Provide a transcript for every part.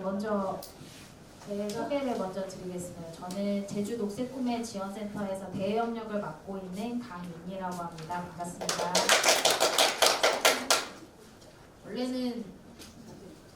네, 먼저 제 소개를 먼저 드리겠습니다. 저는 제주 녹색 꿈의 지원센터에서 대외협력을 맡고 있는 강윤이라고 합니다. 반갑습니다. 원래는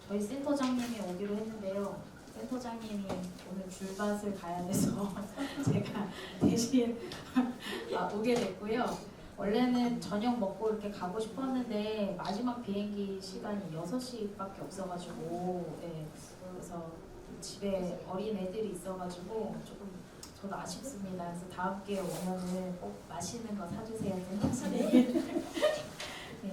저희 센터장님이 오기로 했는데요. 센터장님이 오늘 줄밭을 가야 돼서 제가 대신 아, 오게 됐고요. 원래는 저녁 먹고 이렇게 가고 싶었는데 마지막 비행기 시간이 6시밖에 없어가지고 예, 그래서 집에 어린 애들이 있어가지고 조금 저도 아쉽습니다. 그래서 다음 기회에 오면은 꼭 맛있는 거 사주세요, 선생님. 네.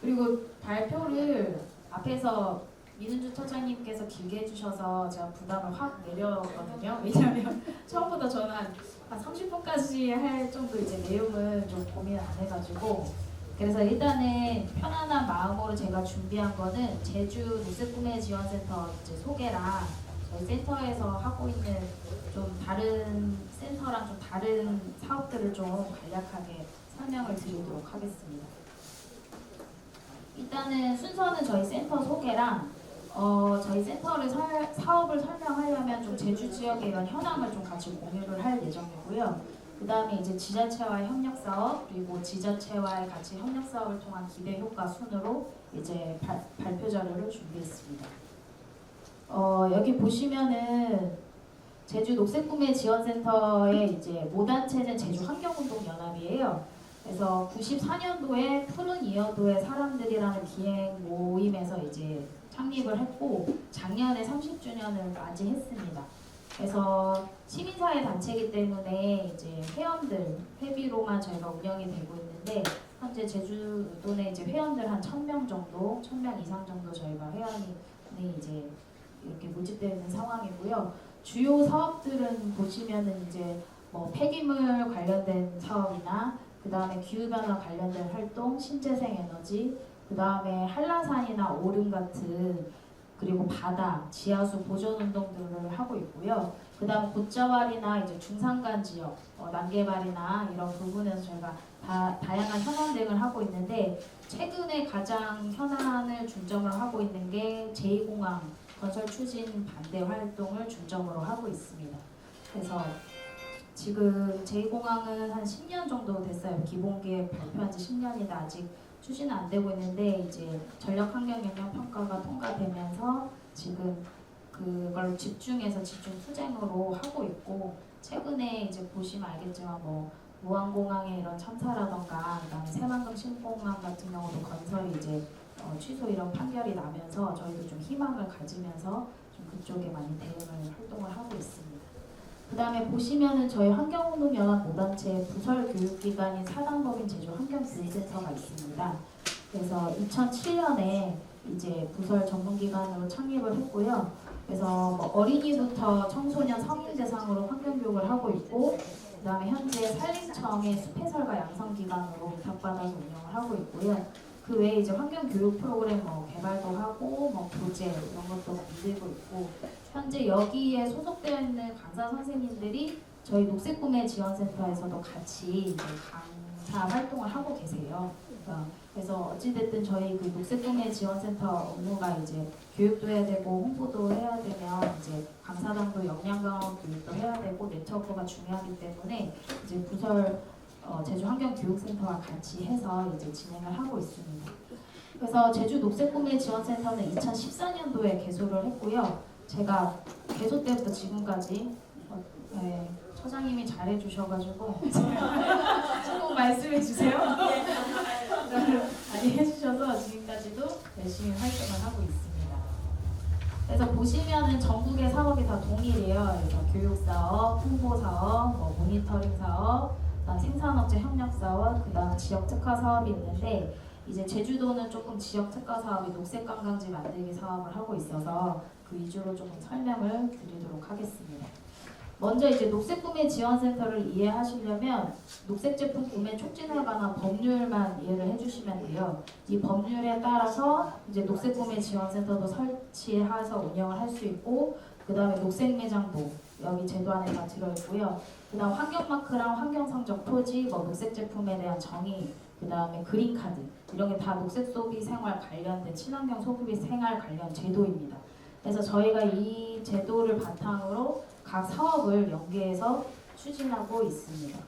그리고 발표를 앞에서 민은주 처장님께서 길게 해주셔서 제가 부담을 확 내렸거든요. 왜냐하면 처음부터 저는 한, 한 30분까지 할 정도 이제 내용은 좀 고민 안 해가지고 그래서 일단은 편안한 마음으로 제가 준비한 거는 제주 녹색 꿈의 지원센터 이제 소개랑 저희 센터에서 하고 있는 좀 다른 센터랑 좀 다른 사업들을 좀 간략하게 설명을 드리도록 하겠습니다. 일단은 순서는 저희 센터 소개랑 어, 저희 센터를 설- 사업을 설명하려면 좀 제주 지역의 이런 현황을 좀 같이 공유를 할 예정이고요. 그 다음에 이제 지자체와의 협력 사업 그리고 지자체와의 같이 협력 사업을 통한 기대 효과 순으로 이제 발, 발표 자료를 준비했습니다. 어, 여기 보시면은 제주 녹색 꿈의 지원센터의 이제 모단체는 제주 환경운동 연합이에요. 그래서 94년도에 푸른 이어도의 사람들이라는 기행 모임에서 이제 창립을 했고 작년에 30주년을 맞이했습니다. 그래서 시민사회 단체이기 때문에 이제 회원들 회비로만 저희가 운영이 되고 있는데 현재 제주도 내 이제 회원들 한 1000명 정도, 1000명 이상 정도 저희가 회원이 이제 이렇게 모집되어 있는 상황이고요. 주요 사업들은 보시면은 이제 뭐 폐기물 관련된 사업이나 그 다음에 기후변화 관련된 활동, 신재생 에너지, 그 다음에 한라산이나 오름 같은 그리고 바다, 지하수 보존 운동들을 하고 있고요. 그 다음 곶자왈이나 이제 중산간 지역, 어, 난개발이나 이런 부분에서 저희가 다, 다양한 현안 등을 하고 있는데 최근에 가장 현안을 중점으로 하고 있는 게 제2공항 건설 추진 반대 활동을 중점으로 하고 있습니다. 그래서 지금 제2공항은 한 10년 정도 됐어요. 기본계획 발표한 지 10년인데 아직 추진은 안 되고 있는데 이제 전력 환경 영향 평가가 통과되면서 지금 그걸 집중해서 집중 투쟁으로 하고 있고 최근에 이제 보시면 알겠지만 뭐 무안공항의 이런 참사라던가 그다음에 새만금 신공항 같은 경우도 건설이 이제 어, 취소 이런 판결이 나면서 저희도 좀 희망을 가지면서 좀 그쪽에 많이 대응을 활동을 하고 있습니다. 그 다음에 보시면은 저희 환경운동연합 모단체 부설 교육기관인 사단법인 제주 환경교육센터가 있습니다. 그래서 2007년에 이제 부설 전문기관으로 창립을 했고요. 그래서 뭐 어린이부터 청소년 성인 대상으로 환경교육을 하고 있고 그 다음에 현재 산림청의 숲해설과 양성기관으로 위탁받아서 운영을 하고 있고요. 그 외에 이제 환경교육 프로그램 뭐 개발도 하고 뭐 교재 이런 것도 만들고 있고 현재 여기에 소속되어 있는 강사 선생님들이 저희 녹색꿈의 지원센터에서도 같이 강사 활동을 하고 계세요. 어, 그래서 어찌됐든 저희 그 녹색꿈의 지원센터 업무가 이제 교육도 해야 되고 홍보도 해야 되면 이제 강사당도 역량강화 교육도 해야 되고 네트워크가 중요하기 때문에 이제 부설 어, 제주 환경교육센터와 같이 해서 이제 진행을 하고 있습니다. 그래서 제주 녹색꿈의 지원센터는 2014년도에 개소를 했고요. 제가 개소 때부터 지금까지 어, 네, 처장님이 잘해주셔가지고 꼭 말씀해 주세요. 많이 해주셔서 지금까지도 열심히 활동을 하고 있습니다. 그래서 보시면은 전국의 사업이 다 동일해요. 그래서 교육 사업, 홍보 사업, 뭐 모니터링 사업, 생산업체 협력 사업, 그다음 지역 특화 사업이 있는데 이제 제주도는 조금 지역 특화 사업이 녹색 관광지 만들기 사업을 하고 있어서 그 위주로 조금 설명을 드리도록 하겠습니다. 먼저 이제 녹색 구매 지원센터를 이해하시려면 녹색 제품 구매 촉진에 관한 법률만 이해를 해주시면 돼요. 이 법률에 따라서 이제 녹색 구매 지원센터도 설치해서 운영을 할 수 있고 그 다음에 녹색 매장도 여기 제도 안에 다 들어있고요. 그 다음 환경마크랑 환경성적 표지, 뭐 녹색 제품에 대한 정의, 그 다음에 그린카드 이런 게 다 녹색 소비 생활 관련된 친환경 소비 생활 관련 제도입니다. 그래서 저희가 이 제도를 바탕으로 각 사업을 연계해서 추진하고 있습니다.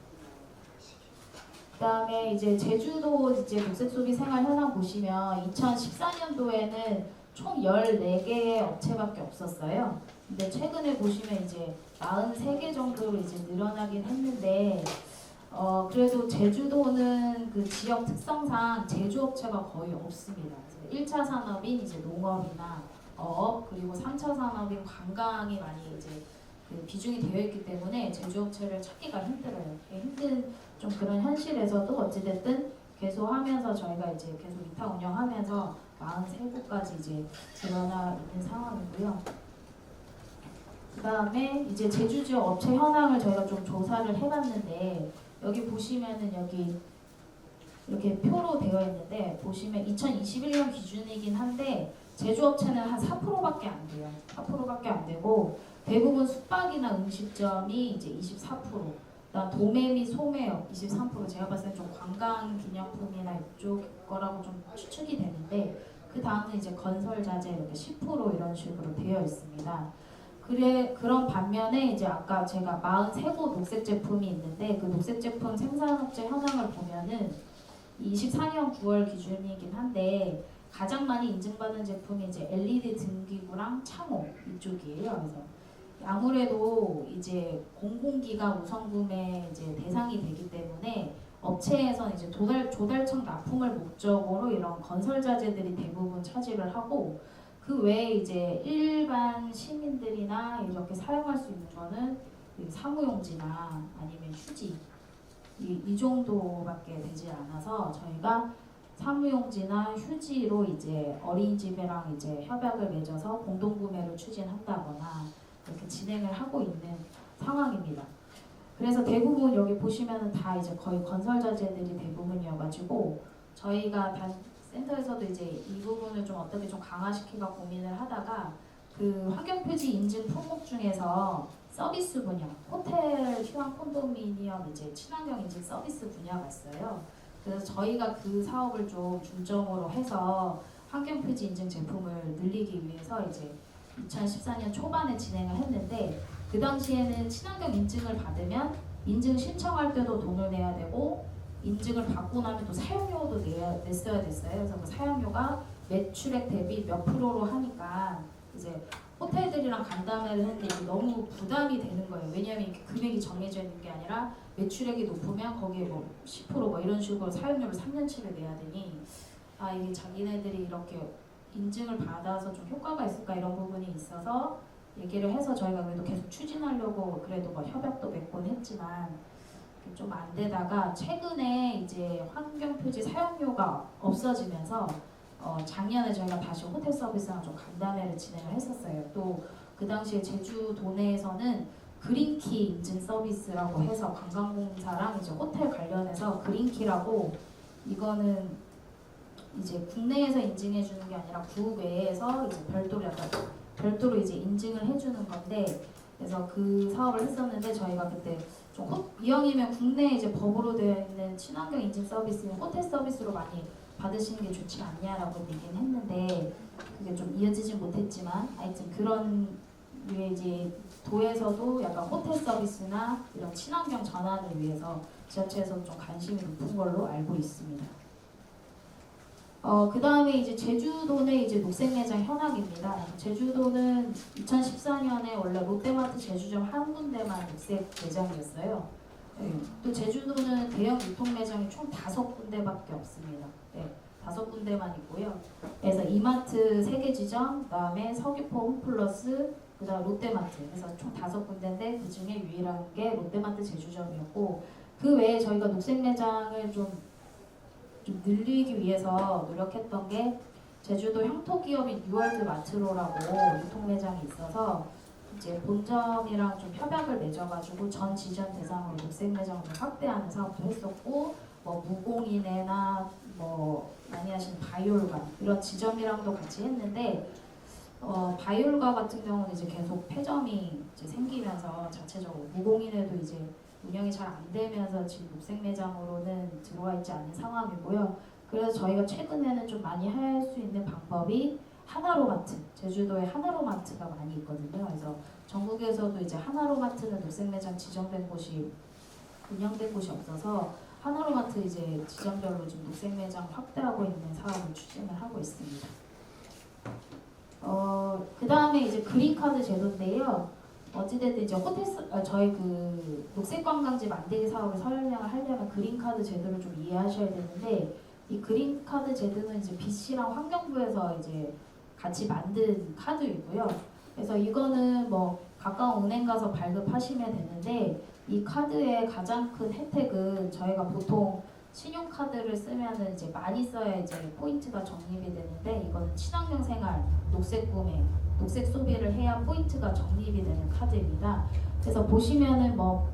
그다음에 이제 제주도 이제 녹색 소비 생활 현황 보시면 2014년도에는 총 14개의 업체밖에 없었어요. 근데 최근에 보시면 이제 43개 정도로 이제 늘어나긴 했는데 어 그래도 제주도는 그 지역 특성상 제조업체가 거의 없습니다. 그래서 1차 산업인 이제 농업이나 어 업 그리고 3차 산업인 관광이 많이 이제 그 비중이 되어 있기 때문에 제조업체를 찾기가 힘들어요. 힘든 좀 그런 현실에서도 어찌됐든 계속 하면서 저희가 이제 계속 이타 운영하면서 43곳까지 이제 드러나 있는 상황이고요. 그 다음에 이제 제주 지역 업체 현황을 저희가 좀 조사를 해봤는데 여기 보시면은 여기 이렇게 표로 되어 있는데 보시면 2021년 기준이긴 한데 제조업체는 한 4%밖에 안 돼요. 4%밖에 안 되고 대부분 숙박이나 음식점이 이제 24%, 그다음 도매 및 소매업 23% 제가 봤을 때 좀 관광 기념품이나 이쪽 거라고 좀 추측이 되는데 그 다음은 이제 건설 자재 이렇게 10% 이런 식으로 되어 있습니다. 그래 그런 반면에 이제 아까 제가 43곳 녹색 제품이 있는데 그 녹색 제품 생산업체 현황을 보면은 24년 9월 기준이긴 한데 가장 많이 인증받은 제품이 이제 LED 등기구랑 창호 이쪽이에요. 그래서 아무래도 이제 공공기가 우선 구매 이제 대상이 되기 때문에 업체에서는 이제 조달 조달청 납품을 목적으로 이런 건설 자재들이 대부분 차지를 하고 그 외에 이제 일반 시민들이나 이렇게 사용할 수 있는 거는 이 사무용지나 아니면 휴지 이, 이 정도밖에 되지 않아서 저희가 사무용지나 휴지로 이제 어린이집이랑 이제 협약을 맺어서 공동구매를 추진한다거나 이렇게 진행을 하고 있는 상황입니다. 그래서 대부분 여기 보시면은 다 이제 거의 건설 자재들이 대부분이어가지고 저희가 단 센터에서도 이제 이 부분을 좀 어떻게 좀 강화시키가 고민을 하다가 그 환경표지 인증 품목 중에서 서비스 분야, 호텔 휴양 콘도미니엄 이제 친환경 인증 서비스 분야가 있어요. 그래서 저희가 그 사업을 좀 중점으로 해서 환경 표지 인증 제품을 늘리기 위해서 이제 2014년 초반에 진행을 했는데 그 당시에는 친환경 인증을 받으면 인증 신청할 때도 돈을 내야 되고 인증을 받고 나면 또 사용료도 내야, 냈어야 됐어요. 그래서 그 사용료가 매출액 대비 몇 프로로 하니까 이제 호텔들이랑 간담회를 했는데 너무 부담이 되는 거예요. 왜냐하면 금액이 정해져 있는 게 아니라 매출액이 높으면 거기에 뭐 10%뭐 이런 식으로 사용료를 3년치를 내야 되니 아 이게 자기네들이 이렇게 인증을 받아서 좀 효과가 있을까 이런 부분이 있어서 얘기를 해서 저희가 그래도 계속 추진하려고 그래도 뭐 협약도 맺곤 했지만 좀 안 되다가 최근에 이제 환경 표지 사용료가 없어지면서 어 작년에 저희가 다시 호텔 서비스랑 좀 간담회를 진행을 했었어요. 또 그 당시에 제주도 내에서는 그린키 인증 서비스라고 해서 관광공사랑 이제 호텔 관련해서 그린키라고 이거는 이제 국내에서 인증해 주는 게 아니라 국외에서 이제 별도로 약간 별도로 이제 인증을 해주는 건데 그래서 그 사업을 했었는데 저희가 그때 좀 호, 이왕이면 국내에 이제 법으로 되어 있는 친환경 인증 서비스는 호텔 서비스로 많이 받으시는 게 좋지 않냐라고 얘기는 했는데 그게 좀 이어지지 못했지만 하여튼 그런 류의 이제 도에서도 약간 호텔 서비스나 이런 친환경 전환을 위해서 지자체에서 좀 관심이 높은 걸로 알고 있습니다. 어, 그 다음에 이제 제주도 내 이제 녹색 매장 현황입니다. 제주도는 2014년에 원래 롯데마트 제주점 한 군데만 녹색 매장이었어요. 네. 또 제주도는 대형 유통 매장이 총 다섯 군데밖에 없습니다. 네, 다섯 군데만 있고요. 그래서 이마트 세 개 지점, 그다음에 서귀포 홈플러스, 그다음 롯데마트. 그래서 총 다섯 군데인데 그 중에 유일한 게 롯데마트 제주점이었고 그 외에 저희가 녹색 매장을 좀 좀 늘리기 위해서 노력했던 게 제주도 향토 기업인 뉴월드 마트로라고 유통 매장이 있어서 이제 본점이랑 좀 협약을 맺어가지고 전 지점 대상으로 녹색 매장을 좀 확대하는 사업도 했었고 뭐 무공인회나 뭐 많이 하시는 바이올가 이런 지점이랑도 같이 했는데 어, 바이올가 같은 경우는 이제 계속 폐점이 이제 생기면서 자체적으로 무공인회도 이제 운영이 잘 안 되면서 지금 녹색 매장으로는 들어와 있지 않은 상황이고요. 그래서 저희가 최근에는 좀 많이 할 수 있는 방법이 하나로마트, 제주도에 하나로마트가 많이 있거든요. 그래서 전국에서도 이제 하나로마트는 녹색 매장 지정된 곳이 운영된 곳이 없어서 하나로마트 이제 지점별로 지금 녹색 매장 확대하고 있는 사업을 추진을 하고 있습니다. 어, 그 다음에 이제 그린카드 제도인데요. 어찌됐든 이제 호텔 스- 아, 저희 그 녹색 관광지 만들기 사업을 설명을 하려면 그린카드 제도를 좀 이해하셔야 되는데 이 그린카드 제도는 이제 BC랑 환경부에서 이제 같이 만든 카드이고요. 그래서 이거는 뭐 가까운 은행 가서 발급하시면 되는데 이 카드의 가장 큰 혜택은 저희가 보통 신용카드를 쓰면은 이제 많이 써야 이제 포인트가 적립이 되는데 이거는 친환경 생활, 녹색 구매, 녹색 소비를 해야 포인트가 적립이 되는 카드입니다. 그래서 보시면은 뭐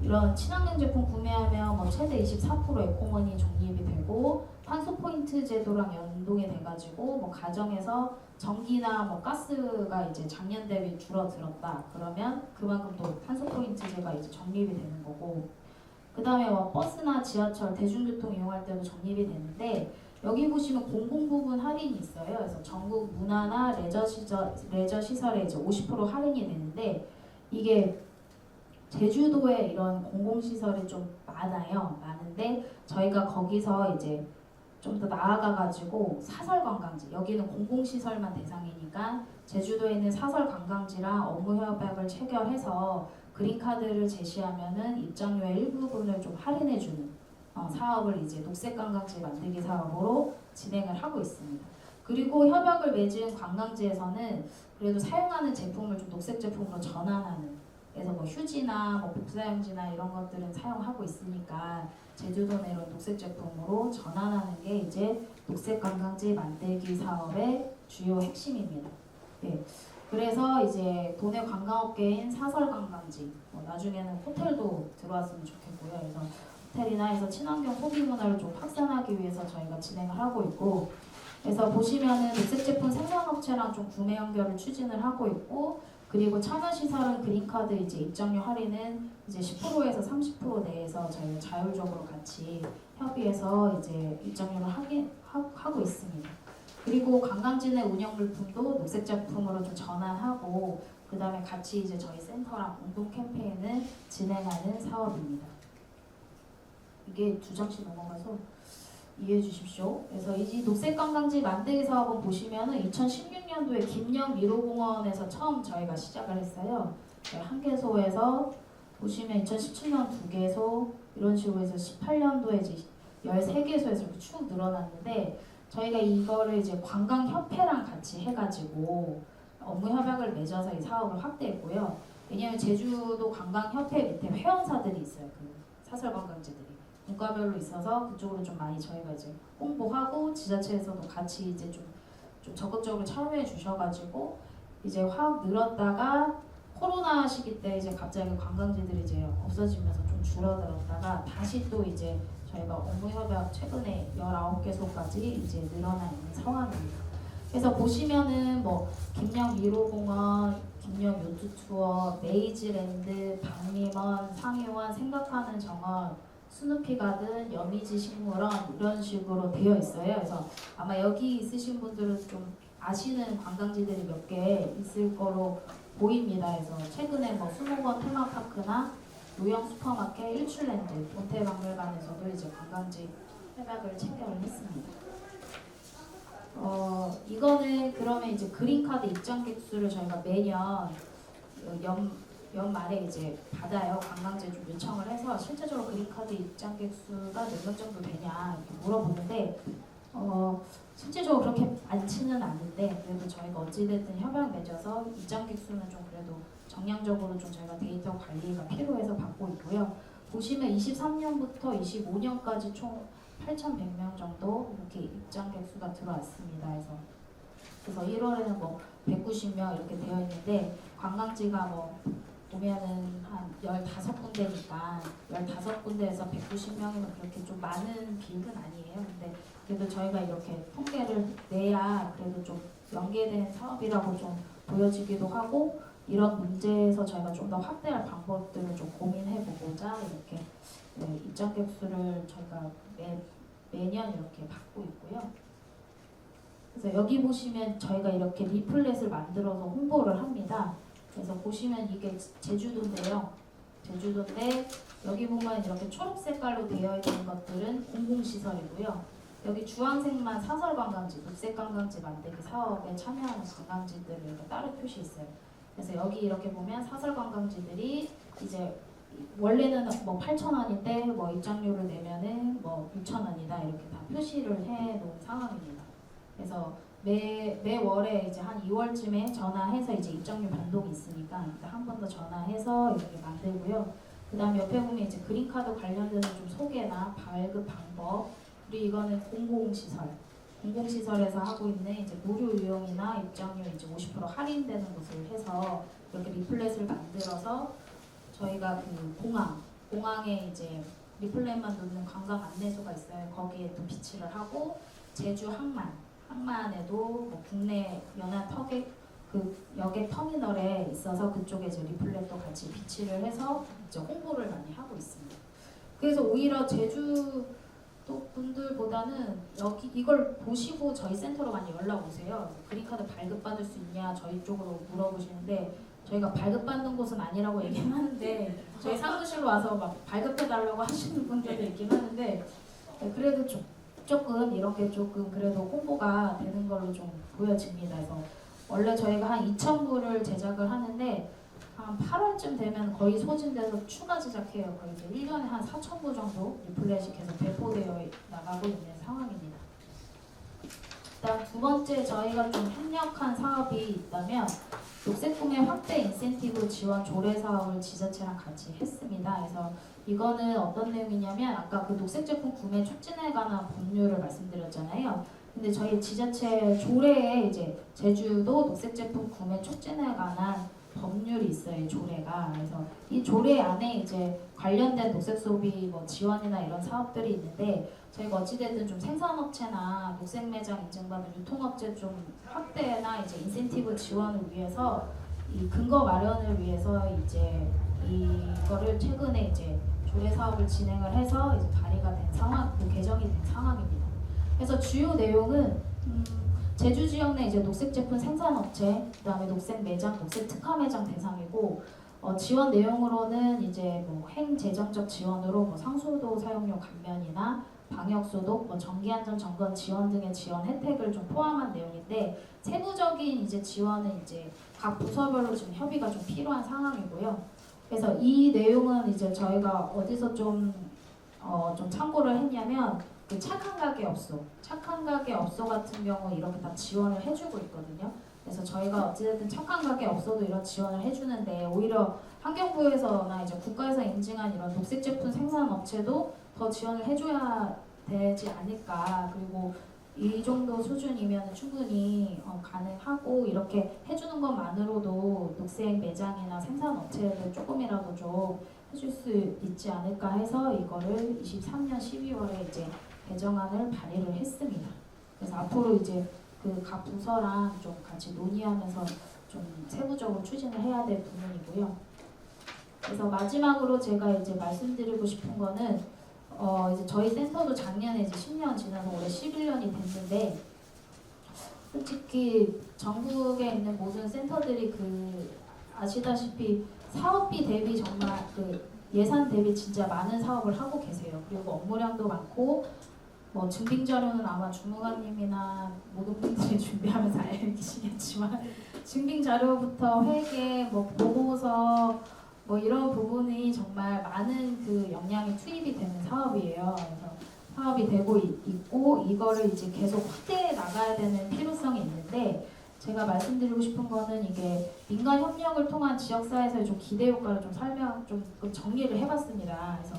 이런 친환경 제품 구매하면 뭐 최대 24% 에코머니 적립이 되고 탄소 포인트 제도랑 연동이 돼가지고 뭐 가정에서 전기나 뭐 가스가 이제 작년 대비 줄어들었다 그러면 그만큼 또 탄소 포인트제가 이제 적립이 되는 거고 그 다음에 뭐 버스나 지하철 대중교통 이용할 때도 적립이 되는데 여기 보시면 공공 부분 할인이 있어요. 그래서 전국 문화나 레저 시절 레저 시설에 이제 50% 할인이 되는데 이게 제주도에 이런 공공 시설이 좀 많아요. 많은데 저희가 거기서 이제 좀 더 나아가 가지고 사설 관광지 여기는 공공 시설만 대상이니까 제주도에 있는 사설 관광지랑 업무 협약을 체결해서 그린카드를 제시하면은 입장료의 일부분을 좀 할인해 주는 어, 사업을 이제 녹색 관광지 만들기 사업으로 진행을 하고 있습니다. 그리고 협약을 맺은 관광지에서는 그래도 사용하는 제품을 좀 녹색 제품으로 전환하는 그래서 뭐 휴지나 뭐 복사용지나 이런 것들은 사용하고 있으니까 제주도 내로 녹색 제품으로 전환하는 게 이제 녹색 관광지 만들기 사업의 주요 핵심입니다. 예. 그래서 이제 도내 관광업계인 사설 관광지, 뭐 나중에는 호텔도 들어왔으면 좋겠고요. 그래서 호텔이나 해서 친환경 소비 문화를 좀 확산하기 위해서 저희가 진행을 하고 있고, 그래서 보시면은 녹색 제품 생산업체랑 좀 구매 연결을 추진을 하고 있고, 그리고 참여 시설은 그린카드 이제 입장료 할인은 이제 10%에서 30% 내에서 저희가 자율적으로 같이 협의해서 이제 입장료를 하게 하, 하고 있습니다. 그리고 관광지 내 운영 물품도 녹색 제품으로 좀 전환하고 그 다음에 같이 이제 저희 센터랑 공동 캠페인을 진행하는 사업입니다. 이게 두 장씩 넘어가서 이해해 주십시오. 그래서 이 녹색 관광지 만들기 사업은 보시면은 2016년도에 김영 미로공원에서 처음 저희가 시작을 했어요. 한 개소에서 보시면 2017년 두 개소 이런 식으로 해서 18년도에 이제 13개소에서 이렇게 쭉 늘어났는데 저희가 이거를 이제 관광협회랑 같이 해가지고 업무 협약을 맺어서 이 사업을 확대했고요. 왜냐하면 제주도 관광협회 밑에 회원사들이 있어요. 그 사설 관광지들이 국가별로 있어서 그쪽으로 좀 많이 저희가 이제 홍보하고 지자체에서도 같이 이제 좀, 좀 적극적으로 참여해 주셔가지고 이제 확 늘었다가 코로나 시기 때 이제 갑자기 관광지들이 이제 없어지면서 좀 줄어들었다가 다시 또 이제 저희가 업무 협약 최근에 19개소까지 이제 늘어나 있는 상황입니다. 그래서 보시면은 뭐 김영 미로공원, 김영 요트 투어, 메이즈랜드, 박림원, 상해원, 생각하는 정원, 스누피 가든, 여미지 식물원 이런 식으로 되어 있어요. 그래서 아마 여기 있으신 분들은 좀 아시는 관광지들이 몇 개 있을 거로 보입니다. 그래서 최근에 뭐 수목원 테마파크나 노영 슈퍼마켓, 일출랜드, 모태박물관에서도 이제 관광지 협약을 체결을 했습니다. 어 이거는 그러면 이제 그린카드 입장객 수를 저희가 매년 연 연말에 이제 받아요. 관광지에 좀 요청을 해서 실제적으로 그린카드 입장객 수가 몇 명 정도 되냐 이렇게 물어보는데 어 실제적으로 그렇게 많지는 않은데 그래도 저희가 어찌됐든 협약 맺어서 입장객 수는 좀 그래도 정량적으로 좀 저희가 데이터 관리가 필요해서 받고 있고요. 보시면 23년부터 25년까지 총 8,100명 정도 이렇게 입장객 수가 들어왔습니다. 그래서 그래서 1월에는 뭐 190명 이렇게 되어 있는데 관광지가 뭐 보면은 한 15군데니까 15군데에서 190명이면 그렇게 좀 많은 비율은 아니에요. 근데 그래도 저희가 이렇게 통계를 내야 그래도 좀 연계된 사업이라고 좀 보여지기도 하고 이런 문제에서 저희가 좀 더 확대할 방법들을 좀 고민해 보고자 이렇게 네, 입장 객 수를 저희가 매, 매년 이렇게 받고 있고요. 그래서 여기 보시면 저희가 이렇게 리플렛을 만들어서 홍보를 합니다. 그래서 보시면 이게 제주도인데요. 제주도인데 여기 보면 이렇게 초록 색깔로 되어 있는 것들은 공공시설이고요. 여기 주황색만 사설 관광지, 녹색 관광지 만들기 사업에 참여하는 관광지들을 이렇게 따로 표시 있어요. 그래서 여기 이렇게 보면 사설 관광지들이 이제 원래는 뭐 8,000원인데 뭐 입장료를 내면은 뭐 6,000원이다 이렇게 다 표시를 해 놓은 상황입니다. 그래서 매, 매 월에 이제 한 2월쯤에 전화해서 이제 입장료 변동이 있으니까 한 번 더 전화해서 이렇게 만들고요. 그 다음 옆에 보면 이제 그린카드 관련돼서 좀 소개나 발급 방법 그리고 이거는 공공시설 공공시설에서 하고 있는 이제 무료 이용이나 입장료 이제 50% 할인되는 것을 해서 이렇게 리플렛을 만들어서 저희가 그 공항 공항에 이제 리플렛만 놓는 관광 안내소가 있어요. 거기에 또 비치를 하고 제주 항만 항만에도 뭐 국내 연안 터객 그 여객 터미널에 있어서 그쪽에 이제 리플렛도 같이 비치를 해서 이제 홍보를 많이 하고 있습니다. 그래서 오히려 제주 또 분들보다는 여기 이걸 보시고 저희 센터로 많이 연락 오세요. 그린카드 발급받을 수 있냐 저희 쪽으로 물어보시는데 저희가 발급받는 곳은 아니라고 얘기는 하는데 저희 사무실로 와서 막 발급해달라고 하시는 분들도 있긴 하는데 네, 그래도 좀, 조금 이런 게 조금 그래도 홍보가 되는 걸로 좀 보여집니다. 그래서 원래 저희가 한 2,000부를 제작을 하는데 한 8월쯤 되면 거의 소진돼서 추가 제작해요. 거의 이제 1년에 한 4,000부 정도 리플렛이 계속 배포되어 나가고 있는 상황입니다. 일단 두 번째 저희가 좀 협력한 사업이 있다면 녹색 꿈의 확대 인센티브 지원 조례 사업을 지자체랑 같이 했습니다. 그래서 이거는 어떤 내용이냐면 아까 그 녹색 제품 구매 촉진에 관한 법률을 말씀드렸잖아요. 근데 저희 지자체 조례에 이제 제주도 녹색 제품 구매 촉진에 관한 법률이 있어요. 이 조례가. 그래서 이 조례 안에 이제 관련된 녹색 소비 뭐 지원이나 이런 사업들이 있는데 저희가 어찌됐든 좀 생산업체나 녹색 매장 인증받은 유통업체 좀 확대나 이제 인센티브 지원을 위해서 이 근거 마련을 위해서 이제 이거를 최근에 이제 조례 사업을 진행을 해서 이제 발의가 된 상황, 그 개정이 된 상황입니다. 그래서 주요 내용은 음, 제주 지역 내 이제 녹색 제품 생산업체, 그다음에 녹색 매장, 녹색 특화 매장 대상이고 어, 지원 내용으로는 이제 뭐 행재정적 지원으로 뭐 상수도 사용료 감면이나 방역 소독, 뭐 정기 안전 점검 지원 등의 지원 혜택을 좀 포함한 내용인데 세부적인 이제 지원은 이제 각 부서별로 지금 협의가 좀 필요한 상황이고요. 그래서 이 내용은 이제 저희가 어디서 좀 어, 좀 참고를 했냐면 그 착한 가게 업소, 착한 가게 업소 같은 경우 이렇게 다 지원을 해주고 있거든요. 그래서 저희가 어찌됐든 착한 가게 업소도 이런 지원을 해주는데 오히려 환경부에서나 이제 국가에서 인증한 이런 녹색 제품 생산 업체도 더 지원을 해줘야 되지 않을까. 그리고 이 정도 수준이면 충분히 어, 가능하고 이렇게 해주는 것만으로도 녹색 매장이나 생산 업체를 조금이라도 좀 해줄 수 있지 않을까 해서 이거를 23년 12월에 이제 개정안을 발의를 했습니다. 그래서 앞으로 이제 그 각 부서랑 좀 같이 논의하면서 좀 세부적으로 추진을 해야 될 부분이고요. 그래서 마지막으로 제가 이제 말씀드리고 싶은 거는 어 이제 저희 센터도 작년에 이제 10년 지나서 올해 11년이 됐는데 솔직히 전국에 있는 모든 센터들이 그 아시다시피 사업비 대비 정말 그 예산 대비 진짜 많은 사업을 하고 계세요. 그리고 업무량도 많고 뭐 증빙 자료는 아마 주무관님이나 모든 분들이 준비하면서 알시겠지만 증빙 자료부터 회계, 뭐 보고서 뭐 이런 부분이 정말 많은 그 역량이 투입이 되는 사업이에요. 그래서 사업이 되고 있- 있고 이거를 이제 계속 확대해 나가야 되는 필요성이 있는데 제가 말씀드리고 싶은 거는 이게 민간 협력을 통한 지역사회에서의 좀 기대 효과를 좀 설명 좀 정리를 해봤습니다. 그래서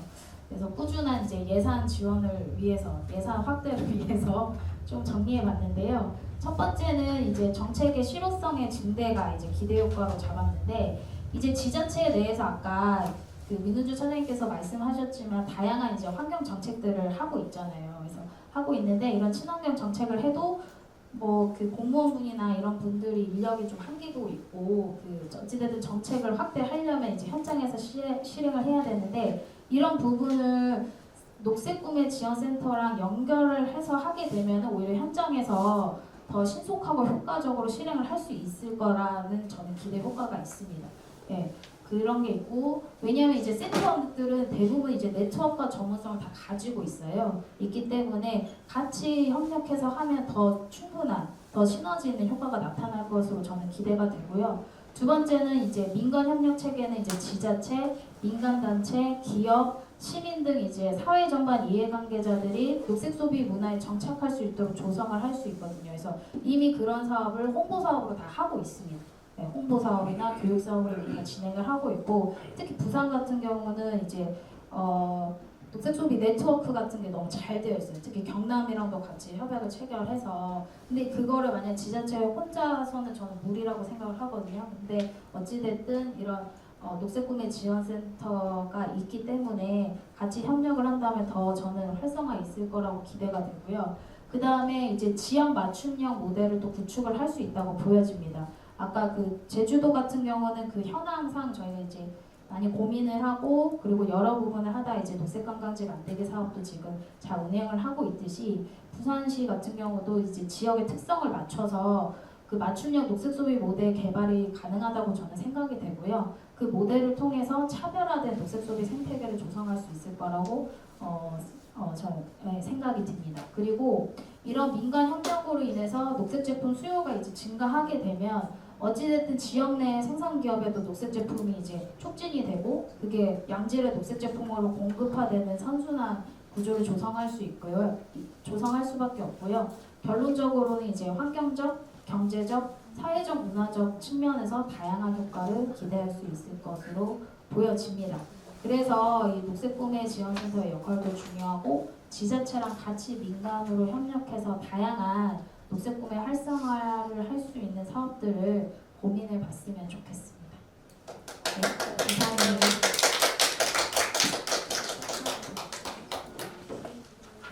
그래서 꾸준한 이제 예산 지원을 위해서 예산 확대를 위해서 좀 정리해 봤는데요. 첫 번째는 이제 정책의 실효성의 증대가 이제 기대 효과로 잡았는데 이제 지자체 내에서 아까 그 민우주 선생님께서 말씀하셨지만 다양한 이제 환경 정책들을 하고 있잖아요. 그래서 하고 있는데 이런 친환경 정책을 해도 뭐그 공무원분이나 이런 분들이 인력이 좀 한계고 있고 그 어찌됐든 정책을 확대하려면 이제 현장에서 실행, 실행을 해야 되는데 이런 부분을 녹색 꿈의 지원센터랑 연결을 해서 하게 되면 오히려 현장에서 더 신속하고 효과적으로 실행을 할 수 있을 거라는 저는 기대 효과가 있습니다. 예, 그런 게 있고 왜냐하면 이제 센터들은 대부분 이제 네트워크와 전문성을 다 가지고 있어요. 있기 때문에 같이 협력해서 하면 더 충분한 더 시너지 있는 효과가 나타날 것으로 저는 기대가 되고요. 두 번째는 이제 민간 협력 체계는 이제 지자체, 민간 단체, 기업, 시민 등 이제 사회 전반 이해관계자들이 녹색 소비 문화에 정착할 수 있도록 조성을 할 수 있거든요. 그래서 이미 그런 사업을 홍보 사업으로 다 하고 있습니다. 네, 홍보 사업이나 교육 사업을 우리가 진행을 하고 있고 특히 부산 같은 경우는 이제 어, 녹색 소비 네트워크 같은 게 너무 잘 되어 있어요. 특히 경남이랑도 같이 협약을 체결해서 근데 그거를 만약 지자체 혼자서는 저는 무리라고 생각을 하거든요. 근데 어찌 됐든 이런 어, 녹색 꿈의 지원센터가 있기 때문에 같이 협력을 한다면 더 저는 활성화 있을 거라고 기대가 되고요. 그 다음에 이제 지역 맞춤형 모델을 또 구축을 할 수 있다고 보여집니다. 아까 그 제주도 같은 경우는 그 현황상 저희가 이제 많이 고민을 하고 그리고 여러 부분을 하다 이제 녹색 관광지 만들기 사업도 지금 잘 운행을 하고 있듯이 부산시 같은 경우도 이제 지역의 특성을 맞춰서 그 맞춤형 녹색 소비 모델 개발이 가능하다고 저는 생각이 되고요. 그 모델을 통해서 차별화된 녹색 소비 생태계를 조성할 수 있을 거라고 어, 어, 저 네, 생각이 듭니다. 그리고 이런 민간 협력으로 인해서 녹색 제품 수요가 이제 증가하게 되면 어찌됐든 지역 내 생산 기업에도 녹색 제품이 이제 촉진이 되고 그게 양질의 녹색 제품으로 공급화되는 선순환 구조를 조성할 수 있고요. 조성할 수밖에 없고요. 결론적으로는 이제 환경적, 경제적, 사회적, 문화적 측면에서 다양한 효과를 기대할 수 있을 것으로 보여집니다. 그래서 이 녹색 꿈의 지원센터의 역할도 중요하고 지자체랑 같이 민간으로 협력해서 다양한 녹색 꿈의 활성화를 할 수 있는 사업들을 고민해 봤으면 좋겠습니다. 네.